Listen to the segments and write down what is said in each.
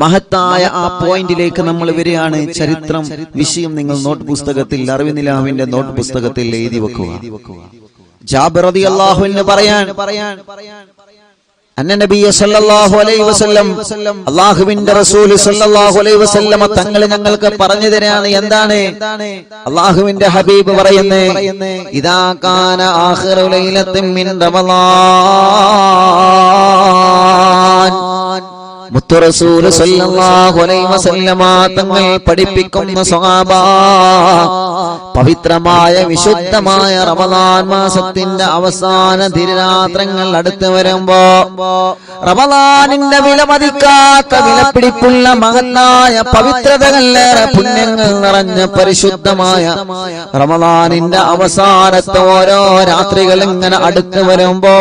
മഹത്തായ ആ പോയിന്റിലേക്ക് നമ്മൾ വരികയാണ്. ചരിത്രം വിഷയം നിങ്ങൾ നോട്ട് പുസ്തകത്തിൽ അറിവിനിലാവിന്റെ നോട്ട് പുസ്തകത്തിൽ എഴുതി വെക്കുക. ജാബിർ റളിയല്ലാഹു അൻഹു പറയാൻ അലൈഹി വസല്ലം അല്ലാഹുവിന്റെ റസൂൽ സല്ലല്ലാഹു അലൈഹി വസല്ലം തങ്ങൾ ഞങ്ങൾക്ക് പറഞ്ഞു തരാണ് എന്താണ്? അള്ളാഹുവിന്റെ ഹബീബ് പറയുന്നേ ഇദാ കാന ആഖിറു ലൈലത്തിൻ മിൻ റമളാൻ തങ്ങൾ പഠിപ്പിക്കുന്ന സ്വഹാബ പവിത്രമായ വിശുദ്ധമായ റമദാൻ മാസത്തിന്റെ അവസാന തിരുരാത്രങ്ങൾ അടുത്ത് വരുമ്പോ റമദാനിന്റെ വില മതിക്കാത്ത വിലപിടിപ്പുള്ള മഹത്തായ പവിത്രതകളിലേറെ പുണ്യങ്ങൾ നിറഞ്ഞ പരിശുദ്ധമായ റമദാനിന്റെ അവസാനത്തെ ഓരോ രാത്രികൾ ഇങ്ങനെ അടുത്ത് വരുമ്പോ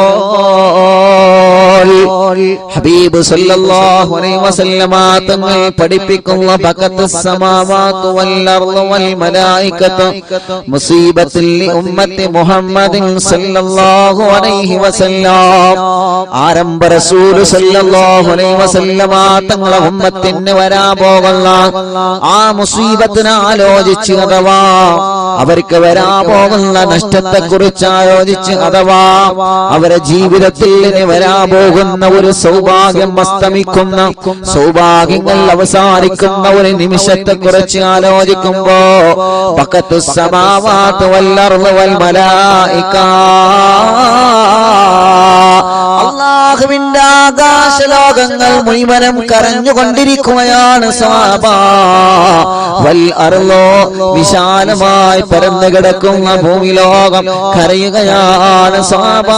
ഹബീബ് സല്ലല്ലാഹു അലൈഹി വസല്ലമ തങ്ങൾ പഠിപ്പിക്കുന്ന ബഖത്ത് സമാവാത്തു വൽ മുസീബത്തിൽ ഉമ്മത്തി മുഹമ്മദിൻ സല്ലല്ലാഹു അലൈഹി വസല്ലം ആരംഭ റസൂൽ സല്ലല്ലാഹു അലൈഹി വസല്ലമ തങ്ങളെ ഉമ്മത്തിന് വരാൻ ആ മുസീബത്തിനെ ആലോചിച്ച് അഥവാ അവർക്ക് വരാൻ പോകുന്ന നഷ്ടത്തെ കുറിച്ച് ആലോചിച്ച് അഥവാ അവരെ ജീവിതത്തിൽ വരാൻ പോകുന്ന ഒരു സൗഭാഗ്യം അസ്തമിക്കുന്ന സൗഭാഗ്യങ്ങൾ അവസാനിക്കുന്ന ഒരു നിമിഷത്തെ കുറിച്ച് ആലോചിക്കുമ്പോ പക്കത്തു സമാവാത്ത് വല്ലർന്ന് വൽ മലായിക. അള്ളാഹുവിന്റെ ആകാശ ലോകങ്ങൾ മുഴുവനും കരഞ്ഞുകൊണ്ടിരിക്കുകയാണ് സ്വാബ. വൽ വിശാലമായി പരന്നു കിടക്കുന്ന ഭൂമി ലോകം കരയുകയാണ് സ്വാബ.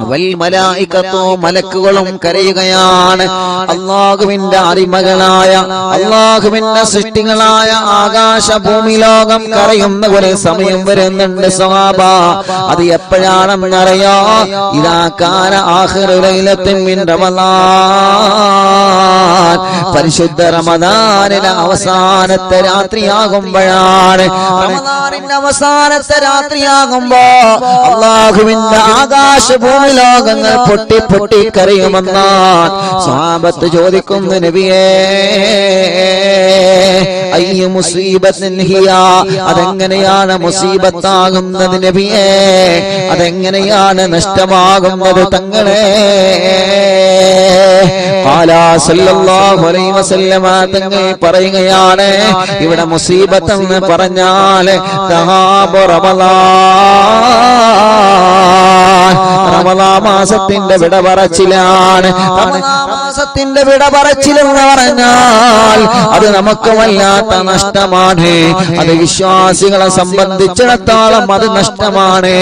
വൽമലായിക്കത്തോ മലക്കുകളും കരയുകയാണ്. അള്ളാഹുവിന്റെ അടിമകളായ അള്ളാഹുവിന്റെ സൃഷ്ടികളായ ആകാശ ഭൂമി ലോകം കരയുന്ന ഒരു സമയം വരുന്നുണ്ട് സ്വാഭ അത് എപ്പോഴാണെന്നറിയോ? ഇതാ കാല ആഹ്റലത്തിൻ പരിശുദ്ധ റമദാനിലെ അവസാനത്തെ രാത്രിയാകുമ്പോഴാണ്. അവസാനത്തെ രാത്രിയാകുമ്പോ അള്ളാഹുവിന്റെ ആകാശ ഭൂമി ലോകങ്ങൾ പൊട്ടി പൊട്ടി കരയുമെന്നാൽ സ്വാപത്ത് ചോദിക്കുന്നു നബിയേ അയ്യ മുസീബത്തിൻ ഹിയ അതെങ്ങനെയാണ് മുസീബത്താകുന്നത് നബിയേ? അതെങ്ങനെയാണ് നഷ്ടമാകുന്നത് തങ്ങളെ? തങ്ങൾ പറയുകയാണ് ഇവിടെ മുസീബത്ത് എന്ന് പറഞ്ഞാൽ റമളാ മാസത്തിന്റെ വിട പറച്ചിലാണ്. റമളാ മാസത്തിന്റെ വിട പറച്ചിലെന്ന് പറഞ്ഞാൽ അത് നമുക്ക് വല്ലാത്ത നഷ്ടമാണ്. അത് വിശ്വാസികളെ സംബന്ധിച്ചിടത്തോളം അത് നഷ്ടമാണ്.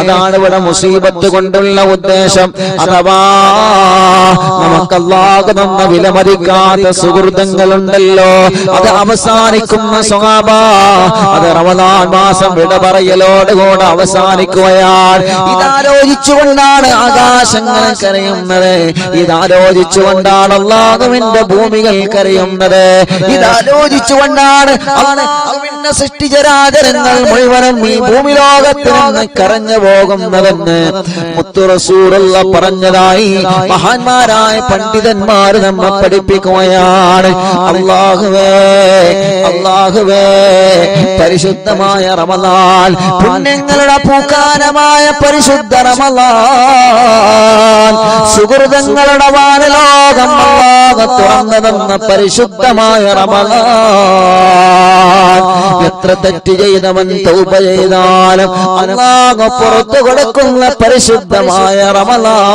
അതാണ് ഇവിടെ മുസീബത്ത് കൊണ്ടുള്ള ഉദ്ദേശം. അഥവാ നമുക്കല്ലാഹു തന്ന വിലമതിക്കാത്ത സുഹൃത്തുക്കളുണ്ടല്ലോ. അത് അവസാനിക്കുന്ന സ്വഭാവ അത് റമദാൻ മാസം വിട പറയലോടുകൂടെ അവസാനിക്കുകയാൽ ഇതാലോചിച്ചുകൊണ്ടാണ് ആകാശങ്ങൾ കരയുന്നത്. ഇതാലോചിച്ചുകൊണ്ടാണ് അള്ളാഹുവിന്റെ ഭൂമികൾ കരയുന്നത്. ഇതാലോചിച്ചുകൊണ്ടാണ് അള്ളാഹുവിന്റെ സൃഷ്ടിചരാചരങ്ങൾ മുഴുവനും ഈ ഭൂമി ലോകത്തിൽ നിന്ന് കരഞ്ഞു പോകുന്നതെന്ന് മുത്തുറസൂറുള്ള പറഞ്ഞതായി മഹാന്മാരായ പണ്ഡിതന്മാർ നമ്മെ പഠിപ്പിക്കുകയാണ്. അള്ളാഹുവേ അള്ളാഹുവേ പരിശുദ്ധമായ റമലാൽ പുണ്യങ്ങളുടെ പൂക്കാലമായ പരിശുദ്ധ റമലാൽ സുഹൃതങ്ങളുടെ വാനലോകം തുറന്നു പരിശുദ്ധമായ റമളാൻ എത്ര തെറ്റ് ചെയ്തവൻ തൗപ ചെയ്താലും അള്ളാഹ പുറത്തു കൊടുക്കുന്ന പരിശുദ്ധമായ റമളാൻ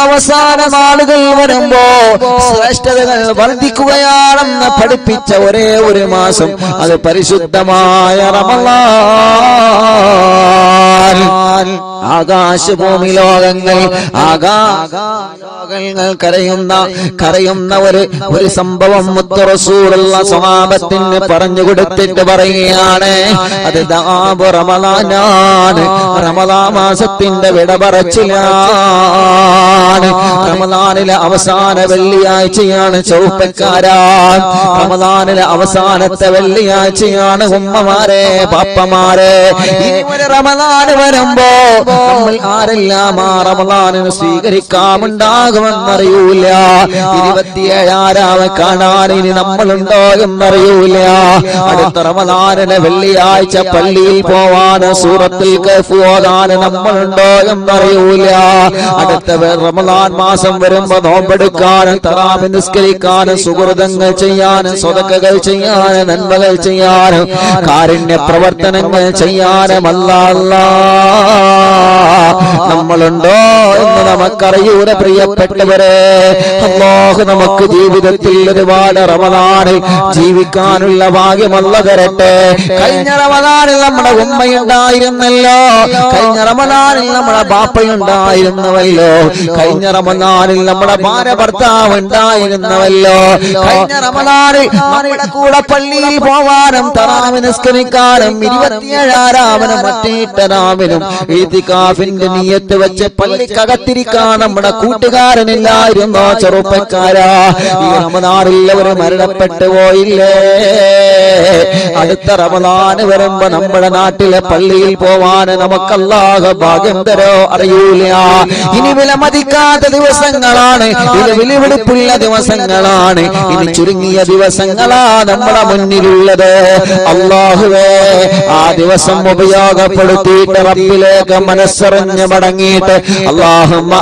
അവസാന നാളുകൾ വരുമ്പോ ശ്രേഷ്ഠതകൾ വർദ്ധിക്കുകയാണെന്ന് പഠിപ്പിച്ച ഒരേ ഒരു മാസം അത് പരിശുദ്ധമായ റമലാൻ ആകാശഭൂമി ലോകങ്ങൾ ആകാശങ്ങൾ കരയുന്ന കരയുന്ന ഒരു ഒരു സംഭവം മുത്തറസൂറുള്ള സ്വഭാവത്തിന് പറഞ്ഞു കൊടുത്തിട്ട് പറയുകയാണ്. അത് ദാബ് റമദാനാണ്. റമദാ മാസത്തിന്റെ വിട പറച്ചിലാണ്. അവസാന വെള്ളിയാഴ്ചയാണ് ചൗപ്പക്കാരാ റമദാനിലെ അവസാനത്തെ വെള്ളിയാഴ്ചയാണ് ഉമ്മമാരെ പാപ്പമാരെ ഇനി ഒരു റമദാന് വരുമ്പോ നമ്മൾ ആരെല്ലാം ആ റമദാനിന് സ്വീകരിക്കാമുണ്ടാകുമെന്നറിയൂല ഇരുപത്തിയേഴാരാമ കാണാൻ ഇനി നമ്മളുണ്ടോ എന്നറിയൂല അടുത്ത റമദാനിന് വെള്ളിയാഴ്ച പള്ളിയിൽ പോവാൻ സൂറത്തിൽ കഫ് ഓതാൻ നമ്മളുണ്ടോ എന്നറിയൂല അടുത്ത റമദാൻ മാസം വരുമ്പോ നോമ്പെടുക്കാനും തറാമി നിസ്കരിക്കാനും സുഹൃതങ്ങൾ ചെയ്യാനും സ്വതക്കകൾ ചെയ്യാനും നന്മകൾ ചെയ്യാനും കാരുണ്യ പ്രവർത്തനങ്ങൾ ചെയ്യാനും അല്ലാ. നമ്മളുണ്ടോ എന്ന് നമുക്കറിയൂടെ പ്രിയപ്പെട്ടവരെ. അള്ളാഹു നമുക്ക് ജീവിതത്തിൽ ഒരുപാട് റമദാനിൽ ജീവിക്കാനുള്ള ഭാഗ്യമല്ല തരട്ടെ കഴിഞ്ഞ റമദാനിൽ നമ്മുടെ ഉമ്മയുണ്ടായിരുന്നല്ലോ. കഴിഞ്ഞ റമദാനിൽ നമ്മുടെ ബാപ്പയുണ്ടായിരുന്നവല്ലോ. കഴിഞ്ഞ റമദാനിൽ നമ്മുടെ ഭാര്യ ഭർത്താവ് ഉണ്ടായിരുന്നവല്ലോ. കഴിഞ്ഞ റമദാനിൽ നമ്മുടെ കൂടെ പള്ളിയിൽ പോവാനും തറാമി നിസ്കരിക്കാനും ഇരുപത്തിയേഴാരാമനും മറ്റേട്ടരാമനും ഈതികാഫിന്റെ നീയത്ത് വെച്ച് പള്ളിക്കകത്തിരിക്കാൻ നമ്മുടെ കൂട്ടുകാരനില്ലായിരുന്നോ ചെറുപ്പക്കാരാ. ഈ റമദാനിൽ അവർ മരണപ്പെട്ടു പോയില്ലേ? അടുത്ത റമദാന് വരുമ്പോ നമ്മുടെ നാട്ടിലെ പള്ളിയിൽ പോവാൻ നമുക്കല്ലാഹ ഭാഗ്യം തരോ? അറിയൂല. ഇനി വിലമതിക്കാത്ത ദിവസങ്ങളാണ്. ഇത് വിലപിടിപ്പുള്ള ദിവസങ്ങളാണ്. ഇനി ചുരുങ്ങിയ ദിവസങ്ങളാ നമ്മുടെ മുന്നിലുള്ളത്. അള്ളാഹുവേ ആ ദിവസം ഉപയോഗപ്പെടുത്തിയിട്ട് റബ്ബിലേക്ക് മനസ്സറിഞ്ഞ് മടങ്ങിയിട്ട് അള്ളാഹുമ്മ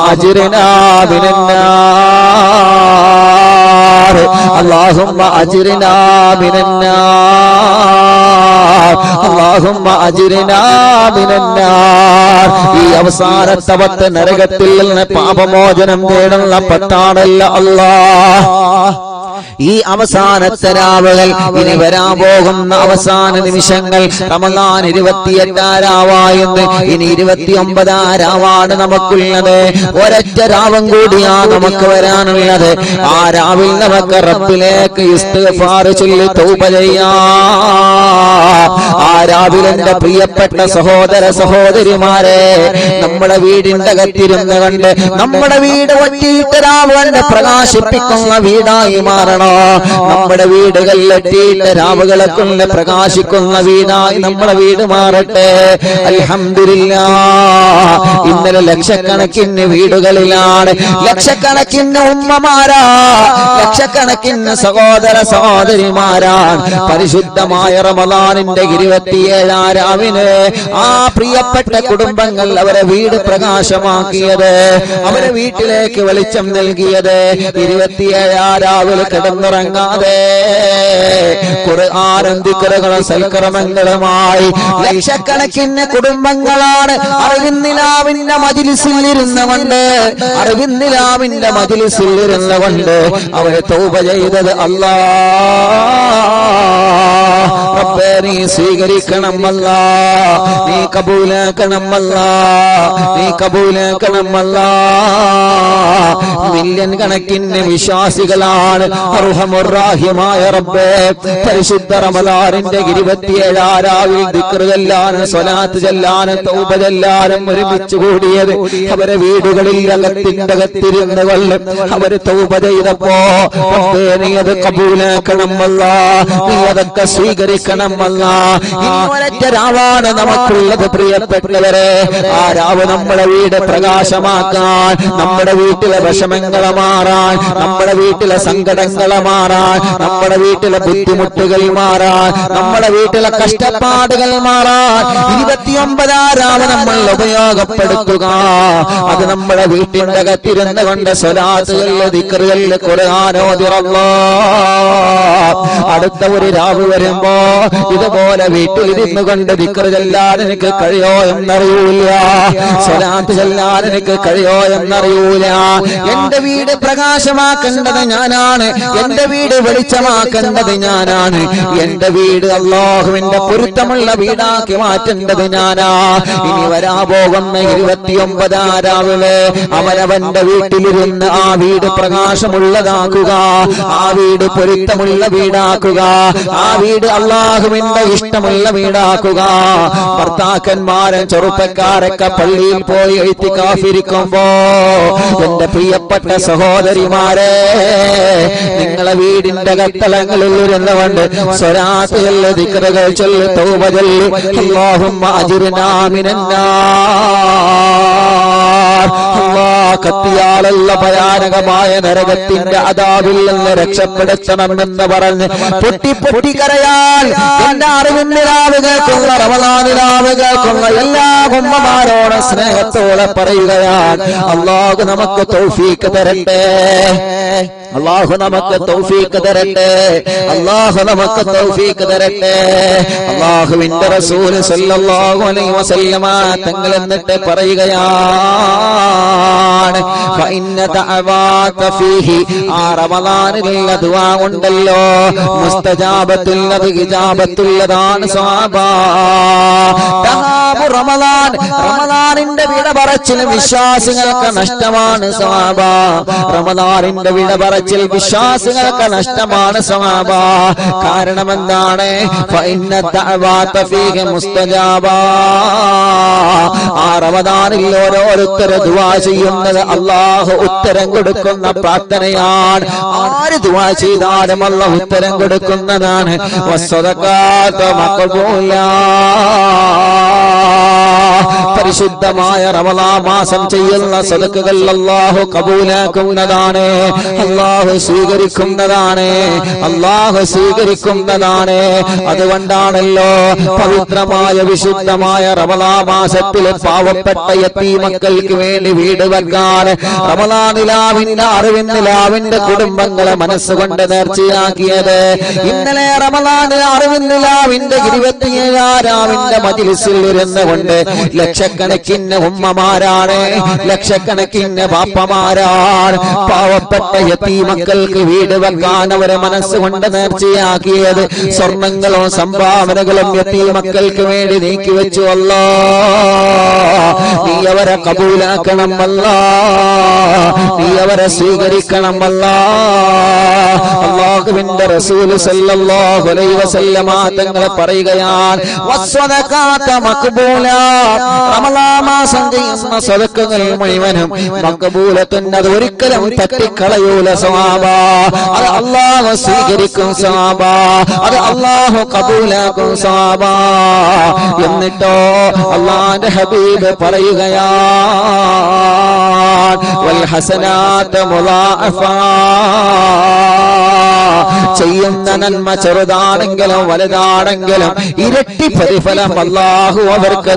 ഈ അവസാനത്തെ നരകത്തിൽ നിന്ന് പാപമോചനം നേടുന്ന പട്ടാടല്ല അള്ളാഹ് ഈ അവസാനത്തെ രാവുകൾ ഇനി വരാൻ പോകുന്ന അവസാന നിമിഷങ്ങൾ റമദാൻ ഇരുപത്തിയെട്ടാരാവായെന്ന് ഇനി ഇരുപത്തിയൊമ്പതാരാവാണ് നമുക്കുള്ളത്? ഒരൊറ്റ രാവും കൂടിയാ നമുക്ക് വരാനുള്ളത്. ആ രാവിൽ നമുക്ക് റബ്ബിലേക്ക് ചൊല്ലി തൗബ ചെയ്യാ. ആ എന്റെ പ്രിയപ്പെട്ട സഹോദര സഹോദരിമാരെ നമ്മുടെ വീടിന്റെ അകത്തിരുന്ന് കണ്ട് നമ്മുടെ വീട് ഒറ്റിയിട്ട് രാവുകളുടെ പ്രകാശിപ്പിക്കുന്ന വീടായി മാറണോ. നമ്മുടെ വീടുകളിലെത്തിയിട്ട് രാവുകളെ കൊണ്ട് പ്രകാശിക്കുന്ന വീടായി നമ്മുടെ വീട് മാറട്ടെ. അലഹമില്ല ഇന്നലെ ലക്ഷക്കണക്കിന് വീടുകളിലാണ്. ലക്ഷക്കണക്കിന് ഉമ്മമാരാ. ലക്ഷക്കണക്കിന് സഹോദര സഹോദരിമാരാണ് പരിശുദ്ധമായ റമദാനിന്റെ ഇരുപത്തിയേഴാം രാവിന് ആ പ്രിയപ്പെട്ട കുടുംബങ്ങൾ അവരെ വീട് പ്രകാശമാക്കിയത് അവരെ വീട്ടിലേക്ക് വെളിച്ചം നൽകിയത്. ഇരുപത്തിയേഴാം രാവിലെ കിടന്നുറങ്ങാതെ ഖുർആാനന്ദിക്കറുകളും സൽക്രമങ്ങളുമായി ലക്ഷക്കണക്കിന് കുടുംബങ്ങളാണ് അറിവിന്നിലാവിന്റെ മജിലിസിൽ ഇരുന്നുകൊണ്ട് അറിവിന്നിലാവിന്റെ മജിലിസിൽ ഇരുന്നുകൊണ്ട് അവരെ തോപ ചെയ്തത് അല്ലാ. റബ്ബേ നീ സ്വീകരിക്കണമല്ല. നീ കബൂലാക്കണമല്ല. നീ കബൂലാക്കണമല്ല. മില്യൺ കണക്കിന് വിശ്വാസികളാണ്. അർഹമുറാഹിമായ റബ്ബേ പരിശുദ്ധ റമദാറിന്റെ ഇരുപത്തിയേഴാരാവിൽ ദിക്റ് ചെല്ലാനും സ്വലാത്ത് ചെല്ലാനും തൗബ ചെല്ലാനും ഒരുമിച്ച് കൂടിയത് അവരെ വീടുകളിൽ അകത്തിന്റെ അകത്തിരുന്ന് കൊള്ളും. അവർ തൗബ ചെയ്തപ്പോ നീ അത് കബൂലാക്കണമല്ല നീ അതൊക്കെ സ്വീകരിക്കണമല്ല ഇനി ഒരൊറ്റ രാവാണ് നമുക്കുള്ളത് പ്രിയപ്പെട്ടവരെ. ആ രാവ് നമ്മുടെ വീട് പ്രകാശമാക്കാൻ നമ്മുടെ വീട്ടിലെ വിഷമങ്ങളെ മാറാൻ നമ്മുടെ വീട്ടിലെ സങ്കടങ്ങളെ മാറാൻ നമ്മുടെ വീട്ടിലെ ബുദ്ധിമുട്ടുകൾ മാറാൻ നമ്മുടെ വീട്ടിലെ കഷ്ടപ്പാടുകൾ മാറാൻ. ഇരുപത്തിയൊമ്പതാരാണ് നമ്മൾ ഉപയോഗപ്പെടുത്തുക? അത് നമ്മുടെ വീട്ടിന്റെ അകത്തിരുന്ന് കൊണ്ട് സ്വലാത്തുകളിൽ ദിക്കറുകളിൽ ഖുർആാനോദിറല്ലോ അടുത്ത ഒരു രാവ് വരുമ്പോ ഇതുപോലെ വീട്ടിലിരുന്നു കൊണ്ട് ദിക്കറ് എനിക്ക് കഴിയോ എന്നറിയൂല. സ്വലാത്ത് ചെല്ലാൻ എനിക്ക് കഴിയോ എന്നറിയൂല. എന്റെ വീട് പ്രകാശമാക്കേണ്ടത് ഞാനാണ്. എന്റെ വീട് വെളിച്ചമാക്കേണ്ടത് ഞാനാണ്. എന്റെ വീട് അള്ളാഹുവിന്റെ പൊരുത്തമുള്ള വീടാക്കി മാറ്റേണ്ടത് ഞാനാ. ഇനി വരാ പോകുന്ന ഇരുപത്തിയൊമ്പതാം രാവിലെ അവനവന്റെ വീട്ടിലിരുന്ന് ആ വീട് പ്രകാശമുള്ളതാക്കുക. ആ വീട് പൊരുത്തമുള്ള വീടാക്കുക. ആ വീട് അള്ളാഹുവിന്റെ ഇഷ്ടമുള്ള വീടാക്കുക. ഭർത്താക്കന്മാരെ ചെറുപ്പക്കാരൊക്കെ പള്ളിയിൽ പോയി എഴുത്തി കാഫിരിക്കുമ്പോ എന്റെ പ്രിയപ്പെട്ട സഹോദരിമാരെ നിങ്ങളെ വീടിന്റെ കത്തളങ്ങളിൽ ഇരുന്നുകൊണ്ട് സ്വരാത്ത് ചൊല്ല് ചൊല്ലി ചൊല്ല് തൗബ ചൊല്ല് അല്ലാ കത്തിയാലുള്ള ഭയാനകമായ നരകത്തിന്റെ അതാവിൽ നിന്ന് രക്ഷപ്പെടുത്തണമെന്ന് പറഞ്ഞ് പൊട്ടി പൊട്ടി കരയാൽ എന്റെ അറിവിന്ദിരാവ് കേൾക്കുന്ന റമദാനിലാവ് കേൾക്കുന്ന എല്ലാ കുമ്മമാരോട് സ്നേഹത്തോടെ പറയുകയാണ്. അള്ളാഹു നമുക്ക് തോഫീക്ക് തരട്ടെ. അള്ളാഹു നമുക്ക് തൗഫീക്ക് തരട്ടെ. അള്ളാഹു നമുക്ക് തൗഫീക്ക് തരട്ടെ. അള്ളാഹുവിന്റെ റസൂൽ സല്ലല്ലാഹു അലൈഹി വസല്ലമ തങ്ങൾ എന്നിട്ട് പറയുകയാണ് ഫഇന്ന ദഅവാത ഫീഹി. ആ റമദാനിലുള്ള ദുആ ഉണ്ടല്ലോ. മുസ്തജാബത്തുള്ളത് ഹിജാബത്തുള്ളതാണ് സ്വാബാ റമദാൻ. റമദാനിന്റെ വിട പറച്ചിൽ വിശ്വാസികൾക്ക് നഷ്ടമാണ് സ്വഹാബ. റമദാനിന്റെ വിട പറച്ചിൽ വിശ്വാസികൾക്ക് നഷ്ടമാണ് സമാപ കാരണം എന്താണ് റമദാനിൽ ഓരോരുത്തർ ദുആ ചെയ്യുന്നത് അള്ളാഹു ഉത്തരം കൊടുക്കുന്ന പ്രാർത്ഥനയാണ്. ആര് ദുവാ ചെയ്താലും അല്ല ഉത്തരം കൊടുക്കുന്നതാണ്. വസ്സദഖാത്തു മഖബൂലാ പരിശുദ്ധമായ റമലാ മാസം ചെയ്യുന്ന സദക്കുകൾ അള്ളാഹു കബൂലാക്കുന്നതാണ്. അള്ളാഹു സ്വീകരിക്കുന്നതാണ്. അള്ളാഹു സ്വീകരിക്കുന്നതാണ്. അതുകൊണ്ടാണല്ലോ പവിത്രമായ വിശുദ്ധമായ റമലാ മാസത്തിൽ പാവപ്പെട്ട എത്തി മക്കൾക്ക് വേണ്ടി വീട് വെക്കാൻ റമലാ നിലാവിന്റെ അറിവിൻ നിലാവിന്റെ കുടുംബങ്ങളെ മനസ്സുകൊണ്ട് നേർച്ചയാക്കിയത്. ഇന്നലെ റമലാ അറിവിൻ നിലാവിന്റെ ഇരുപത്തിയേഴാരാവിന്റെ മജിലിസിൽ ഇരുന്നുകൊണ്ട് ലക്ഷക്കണക്കിന് ഉമ്മമാരാണ്. ലക്ഷക്കണക്കിന് പാപ്പമാരാണ് പാവപ്പെട്ട എത്തി മക്കൾക്ക് വീട് വെക്കാൻ അവരെ മനസ്സുകൊണ്ട് നേർച്ചയാക്കിയത്. സ്വർണങ്ങളും സംഭാവനകളും എത്തി മക്കൾക്ക് വേണ്ടി നീക്കി വെച്ചു. അല്ല നീ അവരെ കബൂലാക്കണം അല്ല നീ അവരെ സ്വീകരിക്കണം അല്ല. അള്ളാഹുവിന്റെ റസൂൽ സല്ലല്ലാഹു അലൈഹി വസല്ലമ തങ്ങളെ പറയുകയാണ് വസ്വദഖാത മഖ്ബൂല റമളാൻ മാസം ചെയ്യുന്ന സ്വതക്കങ്ങൾ മുഴുവനും മക്കബൂലത്തുന്നത് ഒരിക്കലും തട്ടിക്കളയൂല സ്വാബ. അത് അള്ളാഹു സ്വീകരിക്കും സ്വാബ. അത് അള്ളാഹു കബൂലാക്കും സ്വാബ. എന്നിട്ടോ അള്ളാന്റെ ഹബീബ് വൽ ഹസനാത്ത് മുളാഅഫാ ചെയ്യുന്ന നന്മ ചെറുതാണെങ്കിലും വലുതാണെങ്കിലും ഇരട്ടി പ്രതിഫലം അള്ളാഹു അവർക്ക്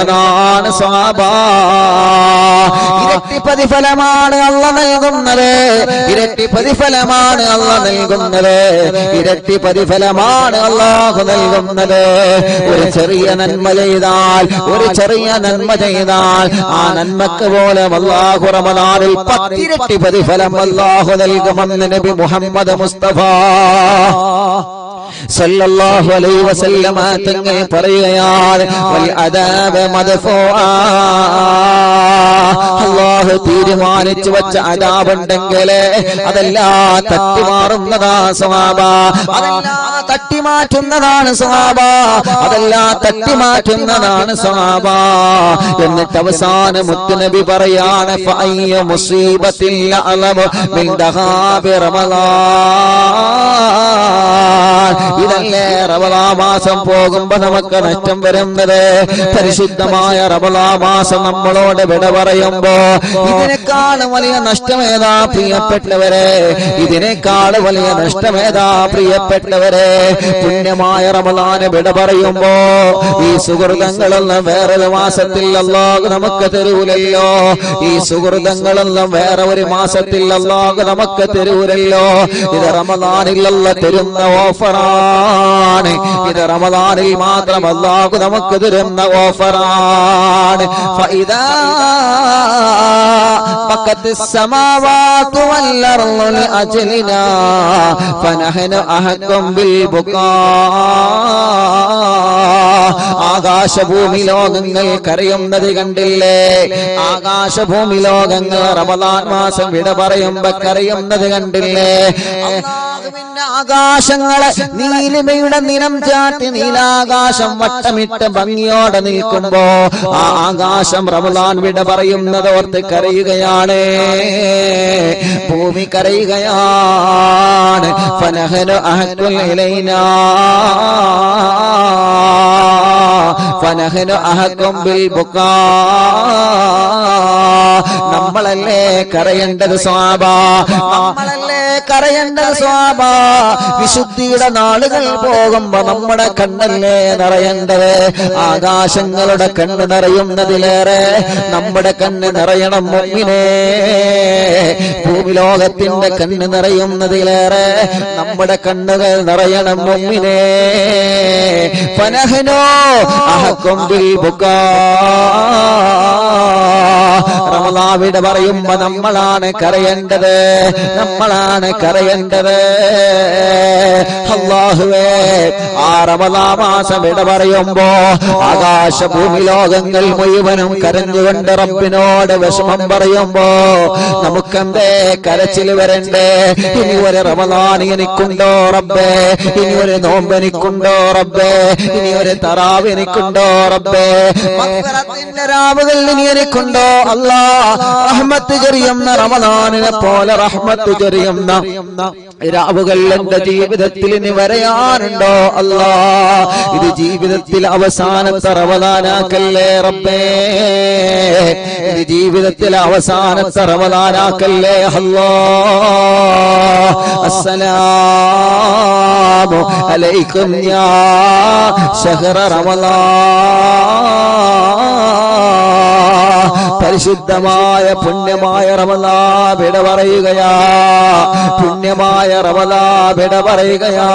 നൽകുന്നതാണ് സ്വാബ ഇരട്ടി പ്രതിഫലമാണ് അള്ള നൽകുന്നത്. ഇരട്ടി പ്രതിഫലമാണ് അള്ള നൽകുന്നത്. ഇരട്ടി പ്രതിഫലമാണ് അള്ളാഹു നൽകുന്നത്. ഒരു ചെറിയ നന്മ ചെയ്താൽ ഒരു ചെറിയ നന്മ ചെയ്താൽ ആ നന്മക്ക് പോലെ അള്ളാഹു റമദാനിൽ പത്തിരട്ടി പ്രതിഫലം അള്ളാഹു നൽകുമെന്ന് നബി മുഹമ്മദ് മുസ്തഫ. സല്ലല്ലാഹു അലൈഹി വസല്ലമ തങ്ങൾ പറയുകയാണ് വൽ അദാബ മദ്ഫൂആ. അല്ലാഹു തീരുമാനിച്ചു വെച്ച അദാബുണ്ടെങ്കിൽ അതെല്ലാം തട്ടിമാറുന്നതാ സവാബ അതെല്ലാം തട്ടിമാറ്റുന്നതാണ് സവാബ അതെല്ലാം തട്ടിമാറ്റുന്നതാണ് സവാബ എന്നിട്ട് അവസാന മുത്തുനബി പറയാണ് മുസീബത്തിൽ അലമ മിൻ ദഹാബി റമളാൻ ഇതല്ലേ റമളാ മാസം പോകുമ്പോ നമുക്ക് നഷ്ടം വരുന്നത്? പരിശുദ്ധമായ റമളാ മാസം നമ്മളോട് വിട പറയുമ്പോ ഇതിനേക്കാൾ വലിയ നഷ്ടമേതാ പ്രിയപ്പെട്ടവരെ? ഇതിനേക്കാൾ വലിയ നഷ്ടമേതാ പ്രിയപ്പെട്ടവരെ? പുണ്യമായ റബലാന് വിട പറയുമ്പോ ഈ സുഹൃതങ്ങളെല്ലാം വേറൊരു മാസത്തിൽ അല്ലാഹു നമുക്ക് തരൂലല്ലോ. ഈ സുഹൃതങ്ങളെല്ലാം വേറെ ഒരു മാസത്തിൽ അല്ലാഹു നമുക്ക് തരൂലല്ലോ. ഇത് റമദാനിലുള്ള തരുന്ന ഓഫറാണ്. ഇത് റമദാനിൽ മാത്രം അല്ലാഹു നമുക്ക് തരുന്ന ഓഫറാണ്. ആകാശഭൂമി ലോകങ്ങൾ കരയുന്നത് കണ്ടില്ലേ? ആകാശഭൂമി ലോകങ്ങൾ റമദാൻ മാസം വിട പറയുമ്പോ കരയുന്നത് കണ്ടില്ലേ? ആകാശങ്ങളെ നീലിമയുടെ നിലം ചാട്ടി നീലാകാശം വട്ടമിട്ട് ഭംഗിയോടെ നിൽക്കുമ്പോ ആ ആകാശം റമദാൻ വിട പറയുന്നത് ഓർത്ത് കരയുകയാണ്. ഭൂമി കരയുകയാണ്. ഫനഹനു അഹക്കുൽ അഹക്കും ബിൽ ബുക്കാ. നമ്മളല്ലേ കരയേണ്ടത് സ്വാബ നമ്മളല്ലേ കരയേണ്ടത് സ്വാബ വിശുദ്ധിയുടെ നാളുകൾ പോകുമ്പോ നമ്മുടെ കണ്ണല്ലേ നിറയേണ്ടത്? ആകാശങ്ങളുടെ കണ്ണ് നിറയുന്നതിലേറെ നമ്മുടെ കണ്ണ് നിറയണം മുമ്പിനെ ഭൂമിലോകത്തിന്റെ കണ്ണ് നിറയുന്നതിലേറെ നമ്മുടെ കണ്ണുകൾ നിറയണം മുമ്പിനെ പനഹനോ അഹക്കും ബിൽ ബുക്കാ റമലാവിടെ പറയുമ്പോ നമ്മളാണ് കരയേണ്ടത്. നമ്മളാണ് കരയേണ്ടത്. അള്ളാഹുവേ ആ റമദാ മാസം ഇട പറയുമ്പോ ആകാശഭൂമി ലോകങ്ങൾ മുഴുവനും കരഞ്ഞുകൊണ്ട് റബ്ബിനോട് വിഷമം പറയുമ്പോ നമുക്കെന്തേ കരച്ചിൽ വരണ്ടേ? ഇനി ഒരു റമദാൻ എനിക്കുണ്ടോ റബ്ബേ? ഇനി ഒരു നോമ്പ് എനിക്കുണ്ടോ റബ്ബേ? ഇനി ഒരു തറാവ് എനിക്കുണ്ടോ റബ്ബേ? രാവുകൾ ഇനി എനിക്കുണ്ടോ അല്ലാ റഹ്മത്ത് ചെറിയുന്ന റമദാനിനെ പോലെ റഹ്മത്ത് ചെറിയുന്ന രാവുകൾ എന്റെ ജീവിതത്തിൽ ഇനി വരയാനുണ്ടോ അല്ലാ ഇത് ജീവിതത്തിൽ അവസാനത്തെ റമദാനാക്കല്ലേ റബ്ബേ? ഇത് ജീവിതത്തിൽ അവസാനത്തെ റമദാനാക്കല്ലേ അല്ലാ അസ്സലാമു അലൈക്കും യാ ഷഹറ റമദാൻ. പരിശുദ്ധമായ പുണ്യമായ റമദാ വിട പറയുകയാ. പുണ്യമായ റമദാ വിട പറയുകയാ.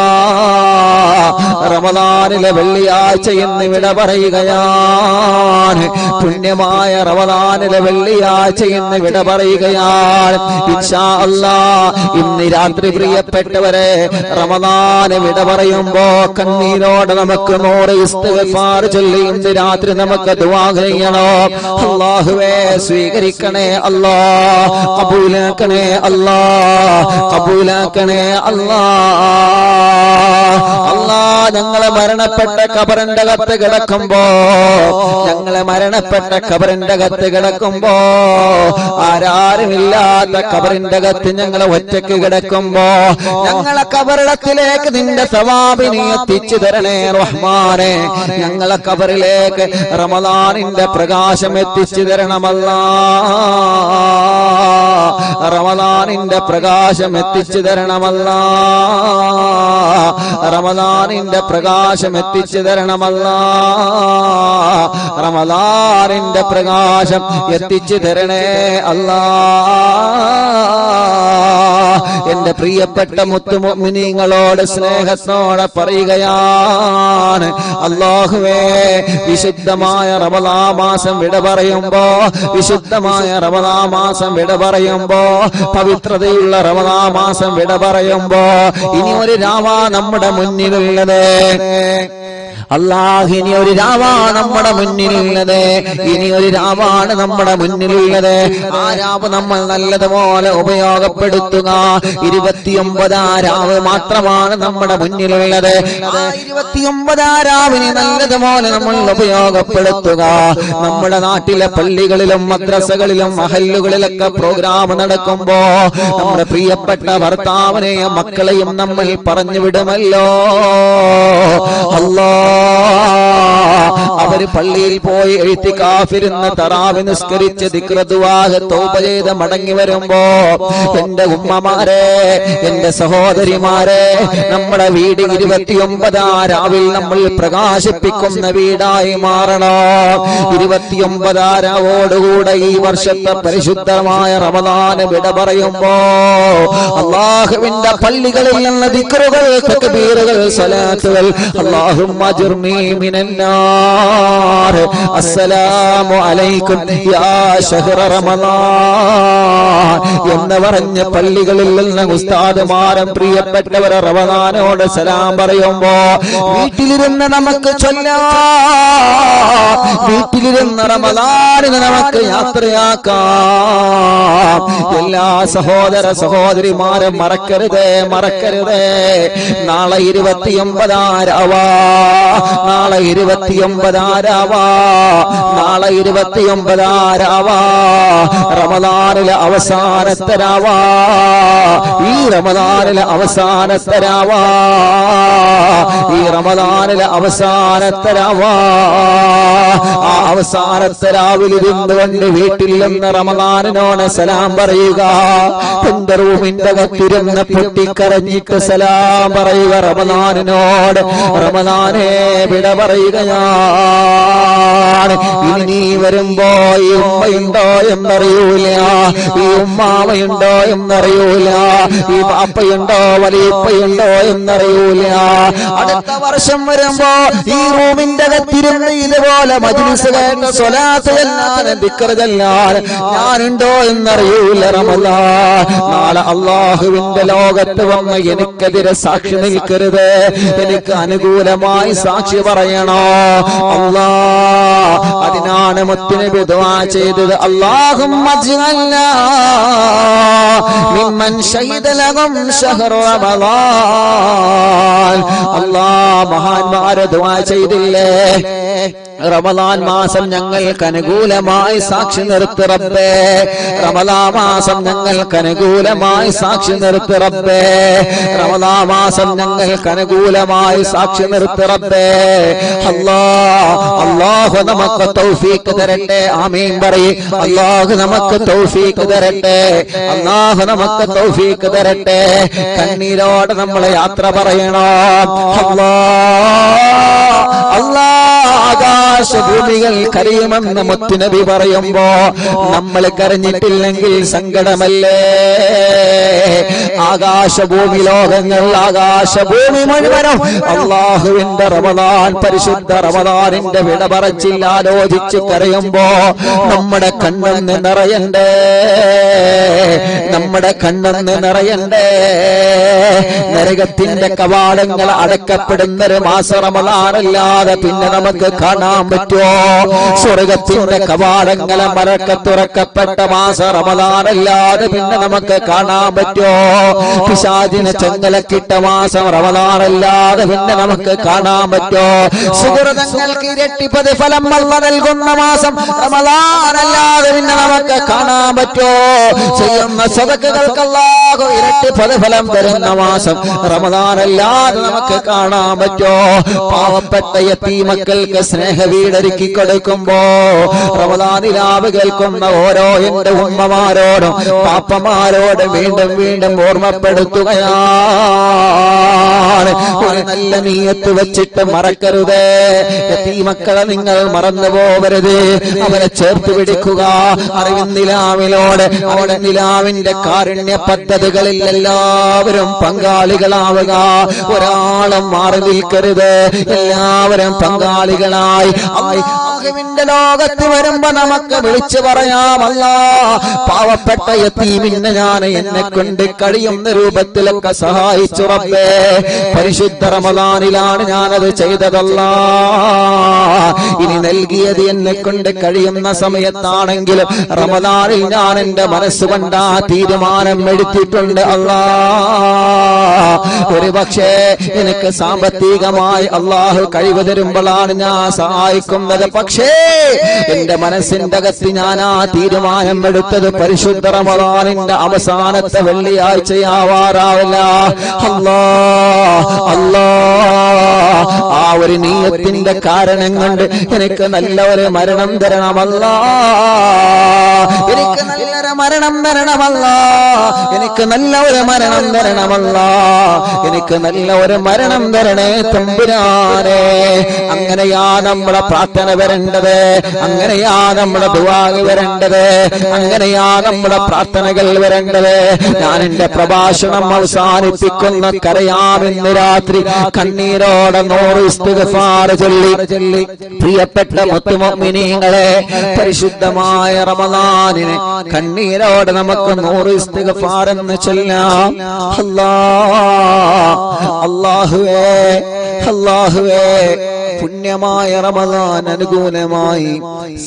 റമദാനിലെ വെള്ളിയാഴ്ച ഇന്ന് വിട പറയുകയാണ് പുണ്യമായ റമദാനിലെ വെള്ളിയാഴ്ച ഇന്ന് വിട പറയുകയാണ് ഇൻഷാ ഇന്ന് രാത്രി പ്രിയപ്പെട്ടവരെ റമദാന് വിട പറയുമ്പോ കണ്ണീരോടെ നമുക്ക് നൂറ് ചൊല്ലി ഇന്ന് രാത്രി നമുക്ക് ചെയ്യണോ. അല്ലാഹുവേ സ്വീകരിക്കണേ അല്ലാ കബൂലാക്കണേ അല്ലാ കബൂലാക്കണേ അല്ലാ. അല്ലാ ഞങ്ങളെ മരണപ്പെട്ട കബറിന്റെ കത്ത് കിടക്കുമ്പോ ഞങ്ങളെ മരണപ്പെട്ട കബറിന്റെ കത്ത് കിടക്കുമ്പോ ആരാരുമില്ലാത്ത കബറിന്റെ കത്ത് ഞങ്ങളെ ഒറ്റയ്ക്ക് കിടക്കുമ്പോ ഞങ്ങളെ കബറിടത്തിലേക്ക് നിന്റെ സവാബിനി എത്തിച്ചു തരണേ റഹ്മാനെ. ഞങ്ങളെ കബറിലേക്ക് റമദാനിന്റെ പ്രകാശം എത്തിച്ചു തരണമല്ല. റമദാനിന്റെ പ്രകാശം എത്തിച്ചു തരണമല്ല. റമദാനിന്റെ പ്രകാശം എത്തിച്ചു തരണമല്ല. റമദാനിന്റെ പ്രകാശം എത്തിച്ചു തരണേ അല്ലാ. എന്റെ പ്രിയപ്പെട്ട മുത്തുമുമിനിങ്ങളോട് സ്നേഹത്തോടെ പറയുകയാണ്. അള്ളാഹുവേ വിശുദ്ധമായ റമദാ മാസം വിട പറയുമ്പോ വിശുദ്ധമായ റമദാ മാസം വിട പറയുമ്പോ പവിത്രതയുള്ള റമദാ മാസം വിട പറയുമ്പോ ഇനി ഒരു രാവാ നമ്മുടെ മുന്നിലുള്ളത്. അള്ളാഹ് ഇനി ഒരു രാവാണ് നമ്മുടെ മുന്നിലുള്ളത്. ഇനി ഒരു രാവാണ് നമ്മുടെ മുന്നിലുള്ളത്. ആ രാവ് നമ്മൾ നല്ലതുപോലെ ഉപയോഗപ്പെടുത്തുക. ഇരുപത്തിയൊമ്പതാം രാവ് മാത്രമാണ് നമ്മുടെ മുന്നിലുള്ളത്. ആ ഇരുപത്തിയൊമ്പതാം രാവിനെ നല്ലതുപോലെ നമ്മൾ ഉപയോഗപ്പെടുത്തുക. നമ്മുടെ നാട്ടിലെ പള്ളികളിലും മദ്രസകളിലും മഹല്ലുകളിലൊക്കെ പ്രോഗ്രാം നടക്കുമ്പോ നമ്മുടെ പ്രിയപ്പെട്ട ഭർത്താവിനെയും മക്കളെയും നമ്മൾ പറഞ്ഞു വിടുമല്ലോ. അല്ലാ അവർ പള്ളിയിൽ പോയി എഴുത്തി കാഫിരുന്ന് തറാവി നിസ്കരിച്ച് ദിക്രതുവാഹ തോപ ചെയ്ത് മടങ്ങി വരുമ്പോ എന്റെ ഉമ്മമാരെ എന്റെ സഹോദരിമാരെ നമ്മുടെ വീട് ഇരുപത്തിയൊമ്പതാം രാവിൽ നമ്മൾ പ്രകാശിപ്പിക്കുന്ന വീടായി മാറണോ. ഇരുപത്തിയൊമ്പതാരാവോടുകൂടെ ഈ വർഷത്തെ പരിശുദ്ധമായ റമദാന് വിട പറയുമ്പോ അള്ളാഹുവിന്റെ പള്ളികളിൽ നിന്ന് ദിക്റുകൾ സലാത്തുകൾ എന്ന് പറഞ്ഞ പള്ളികളിൽ നിന്ന് ഉസ്താദുമാരും പ്രിയപ്പെട്ടവർ റമദാനോട് സലാം പറയുമ്പോ വീട്ടിലിരുന്ന് നമുക്ക് ചൊല്ലാ. വീട്ടിലിരുന്ന് റമദാനിന് നമുക്ക് യാത്രയാക്കാം. എല്ലാ സഹോദര സഹോദരിമാരും മറക്കരുതേ മറക്കരുതേ. നാളെ ഇരുപത്തിയൊമ്പതാരാവാ നാളെ ഇരുപത്തിയൊമ്പതാരാവാ. നാളെ ഇരുപത്തിയൊമ്പതാരാവാ. റമദാനിലെ അവസാനത്തെ രാവാ ഈ റമദാനിലെ അവസാനത്തെ രാവാ ഈ റമദാനിലെ അവസാനത്തെ രാവാ ആ അവസാനത്തെ രാവിലിരുന്ന് കൊണ്ട് വീട്ടിൽ നിന്ന് റമദാനിനോട് സലാം പറയുക. എന്റെ റൂമിന്റെ കത്തിരുന്ന് പൊട്ടിക്കരഞ്ഞിട്ട് സലാം പറയുക റമദാനിനോട്. റമദാനെ വിട പറയുകയാണ് ഇനി വരുമ്പോ ഈ ഉമ്മയുണ്ടോ എന്നറിയൂല. ഈ ഉമ്മാവയുണ്ടോ എന്നറിയൂല. ഈ പാപ്പയുണ്ടോ വലിയപ്പയുണ്ടോ എന്നറിയൂല. അടുത്ത വർഷം വരുമ്പോ ഈ റൂമിന്റെ അകത്തിരുന്ന് ഇതുപോലെ ഞാനുണ്ടോ എന്നറിയൂല നാളെ അള്ളാഹുവിന്റെ ലോകത്ത് വന്ന് എനിക്കെതിരെ സാക്ഷി നിൽക്കരുത്. എനിക്ക് അനുകൂലമായി സാക്ഷി പറയണോ? അള്ളാ അതിനാണ് മുത്തുനബി ദുആ ചെയ്തത്. അള്ളാഹും അള്ളാ മഹാന്മാരെ ദുആ ചെയ്തില്ലേ? റമദാൻ മാസം ഞങ്ങൾക്ക് അനുകൂലമായി സാക്ഷി നിർത്തി റബ്ബേ. റമദാ മാസം ഞങ്ങൾക്ക് അനുകൂലമായി സാക്ഷി നിർത്തി റബ്ബേ. റമദാ മാസം ഞങ്ങൾക്ക് അനുകൂലമായി സാക്ഷി നിർത്തി റബ്ബേ. അല്ലാ അല്ലാഹു നമുക്ക് തൗഫീക്ക് തരട്ടെ. ആമീൻ പറയും. അല്ലാഹു നമുക്ക് തൗഫീക്ക് തരട്ടെ. അല്ലാഹു നമുക്ക് തൗഫീക്ക് തരട്ടെ. കണ്ണീരോടെ നമ്മൾ യാത്ര പറയണം. അല്ലാ അല്ലാ. ആകാശഭൂമികൾ കരയുമെന്ന് മുത്തുനബി പറയുമ്പോ നമ്മൾ കരഞ്ഞിട്ടില്ലെങ്കിൽ സങ്കടമല്ലേ? ആകാശഭൂമി ലോകങ്ങൾ ആകാശഭൂമി മുഴുവനും അള്ളാഹുവിന്റെ റമദാൻ പരിശുദ്ധ റമദാനിന്റെ വിട പറച്ചിൽ ആലോചിച്ച് കരയുമ്പോ നമ്മുടെ കണ്ണെന്ന് നിറയണ്ടേ? നമ്മുടെ കണ്ണെന്ന് നിറയണ്ടേ? നരകത്തിന്റെ കവാടങ്ങൾ അടക്കപ്പെടുന്ന ഒരു മാസ റമദാനല്ലാതെ പിന്നെ നമുക്ക് കാണാൻ പറ്റുമോ? സ്വർഗത്തിന്റെ കവാടങ്ങളെ മറക്ക തുറക്കപ്പെട്ട മാസ റമദാനല്ലാതെ പിന്നെ നമുക്ക് കാണാൻ പറ്റുമോ? പിശാചിനെ ചെങ്കലക്കിട്ട മാസം റമദാനല്ലാതെ പിന്നെ നമുക്ക് കാണാൻ പറ്റുമോ? സുഹൃതങ്ങൾക്ക് ഇരട്ടി പ്രതിഫലം വള്ള നൽകുന്ന മാസം റമദാനല്ലാതെ പിന്നെ നമുക്ക് കാണാൻ പറ്റുമോ? ചെയ്യുന്ന സദക്കുകൾക്ക് അല്ലാഹു ഇരട്ടി പ്രതിഫലം തരുന്ന മാസം റമദാനല്ലാതെ നമുക്ക് കാണാൻ പറ്റുമോ? പാവപ്പെട്ട എത്തി മക്കൾക്ക് സ്നേഹ വീടൊരുക്കി കൊടുക്കുമ്പോ റമദാനിലാവ് കേൾക്കുന്ന ഓരോ എന്റെ ഉമ്മമാരോടും പാപ്പമാരോടും വീണ്ടും വീണ്ടും ഓർമ്മപ്പെടുത്തുകയാണ്. ഒരു നല്ല നീയത്ത് വെച്ചിട്ട് മറക്കരുതേ. തീ മക്കളെ നിങ്ങൾ മറന്നു പോവരുത്. അവരെ ചേർത്ത് പിടിക്കുക. അറിവിന്ദിലാവിനോട് അറിവിന്ദിലാവിന്റെ കാരുണ്യ പദ്ധതികളിൽ എല്ലാവരും പങ്കാളികളാവുക. ഒരാളും മാറി നിൽക്കരുത്. എല്ലാവരും പങ്കാളികളായി അള്ളാഹുവിന്റെ ലോകത്ത് വരുമ്പോ നമുക്ക് വിളിച്ചു പറയാമല്ല. പാവപ്പെട്ട യത്തീമിന്റെ ഞാൻ എന്നെ കൊണ്ട് കഴിയുന്ന രൂപത്തിലൊക്കെ സഹായിച്ചു റബ്ബേ. പരിശുദ്ധ റമദാനിലാണ് ഞാനത് ചെയ്തതല്ല. ഇനി നൽകിയത് എന്നെ കൊണ്ട് കഴിയുന്ന സമയത്താണെങ്കിലും റമദാനിൽ ഞാൻ എന്റെ മനസ്സുകൊണ്ട് ആ തീരുമാനം എടുത്തിട്ടുണ്ട് അല്ലാ. ഒരു പക്ഷേ എനിക്ക് സാമ്പത്തികമായി അള്ളാഹു കഴിവ് തരുമ്പോഴാണ് ഞാൻ സഹായിക്കുന്നത് പക്ഷേ എന്റെ മനസ്സിന്റെ അകത്ത് ഞാൻ ആ തീരുമാനം എടുത്തത് പരിശുദ്ധ റമദാനിന്റെ അവസാനത്തെ വെള്ളിയാഴ്ചയാവാറാവില്ല. അല്ലാ അല്ലാ. ആ ഒരു നീയത്തിന്റെ കാരണം കൊണ്ട് എനിക്ക് നല്ല ഒരു മരണം തരണമല്ല. എനിക്ക് നല്ലൊരു മരണം തരണമല്ല. എനിക്ക് നല്ല ഒരു മരണം തരണമല്ല. എനിക്ക് നല്ല ഒരു മരണം തരണേ തമ്പുരാനെ. അങ്ങനെയാ നമ്മുടെ പ്രാർത്ഥന വരേണ്ടത്. അങ്ങനെയാ നമ്മുടെ ദുവാഗ് വരേണ്ടത്. അങ്ങനെയാ നമ്മുടെ പ്രാർത്ഥനകൾ വരേണ്ടത്. ഞാൻ എന്റെ പ്രഭാഷണം അവസാനിപ്പിക്കുന്ന കരയാമെന്ന് രാത്രി കണ്ണീരോടെ നൂറ് ഇസ്തിഗ്ഫാർ ചൊല്ലി. പ്രിയപ്പെട്ട മുത്തുമൊമിനീങ്ങളെ പരിശുദ്ധമായ റമദാനിനെ കണ്ണീരോടെ നമുക്ക് നൂറ് എന്ന് ചൊല്ലാം. അല്ലാ അല്ലാഹുവേ അല്ലാഹുവേ. പുണ്യമായ റമദാൻ അനുകൂലമായി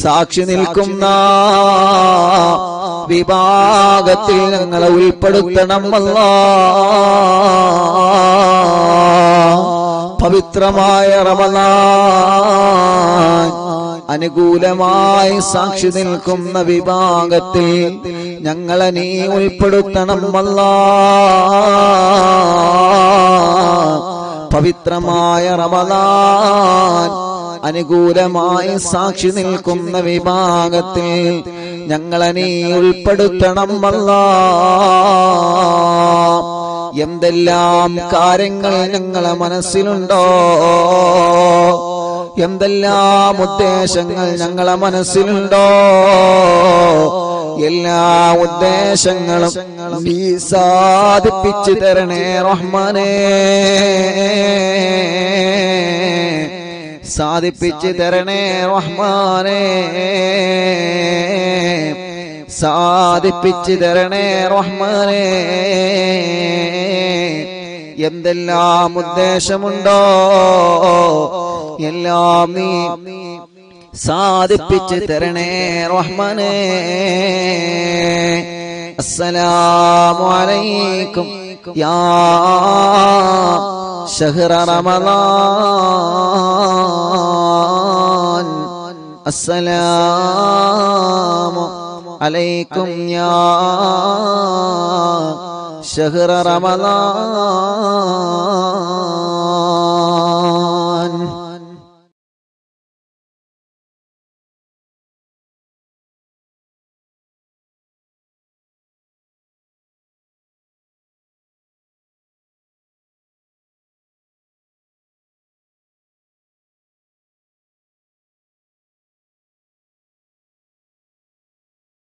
സാക്ഷി നിൽക്കുന്ന വിഭാഗത്തിൽ ഞങ്ങളെ ഉൾപ്പെടുത്തണം അല്ലാ. പവിത്രമായ റമദാൻ അനുകൂലമായി സാക്ഷി നിൽക്കുന്ന വിഭാഗത്തിൽ ഞങ്ങളെ നീ ഉൾപ്പെടുത്തണം അല്ലാ. പവിത്രമായ റമദാൻ അനുകൂലമായി സാക്ഷി നിൽക്കുന്ന വിഭാഗത്തിൽ ഞങ്ങളെ നീ ഉൾപ്പെടുത്തണം അല്ലാ. എന്തെല്ലാം കാര്യങ്ങൾ ഞങ്ങളെ മനസ്സിലുണ്ടോ? എന്തെല്ലാം ഉദ്ദേശങ്ങൾ ഞങ്ങളെ മനസ്സിലുണ്ടോ? എല്ലാ ഉദ്ദേശങ്ങളും നീ സാധിപ്പിച്ചു തരണേ റഹ്മാനേ. സാധിപ്പിച്ചു തരണേ റഹ്മാനേ. സാധിപ്പിച്ചു തരണേ റഹ്മാനേ. എന്തെല്ലാം ഉദ്ദേശമുണ്ടോ? എല്ലാം നീ സാധിപ്പിച്ചു തരണേ റഹ്മാനേ. അസ്സലാമു അലൈക്കും. യാ ഷഹ്റ റമളാൻ അസ്സലാമു അലൈക്കും ഷഹ്റ റമളാൻ